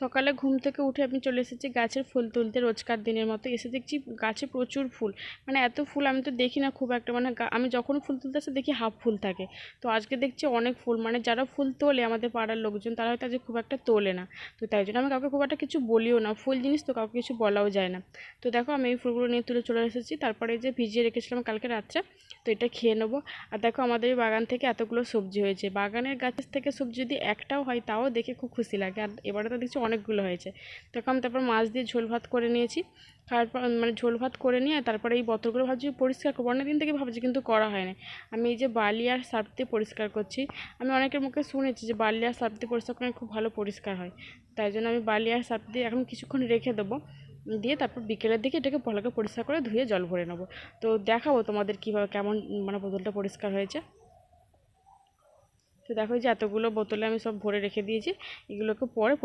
সকালে ঘুম থেকে উঠে আমি চলে এসেছি গাছের ফুল তুলতে রোজকার দিনের মতো। এসে দেখছি গাছে প্রচুর ফুল। মানে এত ফুল আমি তো দেখি না খুব একটা। মানে আমি যখন ফুল তুলতে আসে দেখি হাফ ফুল থাকে। তো আজকে দেখছি অনেক ফুল। মানে যারা ফুল তোলে আমাদের পাড়ার লোকজন, তারা হয়তো আজকে খুব একটা তোলে না। তো তাই জন্য আমি কাউকে খুব একটা কিছু বলিও না। ফুল জিনিস তো কাউকে কিছু বলাও যায় না। তো দেখো আমি এই ফুলগুলো নিয়ে তুলে চলে এসেছি। তারপরে যে ভিজিয়ে রেখেছিলাম কালকে রাত্রে, তো এটা খেয়ে নেব। আর দেখো আমাদের এই বাগান থেকে এতগুলো সবজি হয়েছে। বাগানের গাছ থেকে সবজি যদি একটাও হয়, তাও দেখে খুব খুশি লাগে। আর এবারে তো দেখছি অনেকগুলো হয়েছে। তখন তারপর মাছ দিয়ে ঝোল ভাত করে নিয়েছি। তারপর মানে ঝোল ভাত করে নিয়ে তারপরে এই বোতলগুলো ভাবছি পরিষ্কার করব। অনেক দিন থেকে ভাবছি কিন্তু করা হয়নি। আমি এই যে বালি আর সার্ফ দিয়ে পরিষ্কার করছি। আমি অনেকের মুখে শুনেছি যে বালি আর সার্ফ দিয়ে পরিষ্কার করলে খুব ভালো পরিষ্কার হয়। তাই জন্য আমি বালি আর সার্ফ দিয়ে এখন কিছুক্ষণ রেখে দেবো। দিয়ে তারপর বিকেলের দিকে এটাকে ভালো করে পরিষ্কার করে ধুয়ে জল ভরে নেব। তো দেখাবো তোমাদের কীভাবে কেমন মানে বোতলটা পরিষ্কার হয়েছে। তো দেখো যে এতগুলো বোতলে আমি সব ভরে রেখে দিয়েছি। এগুলোকে পরে